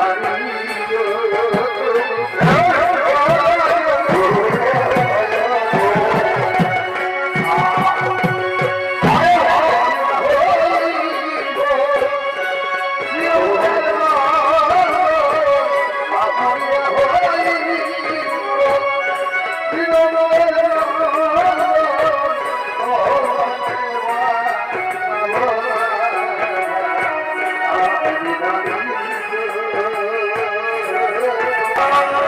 Amen. You.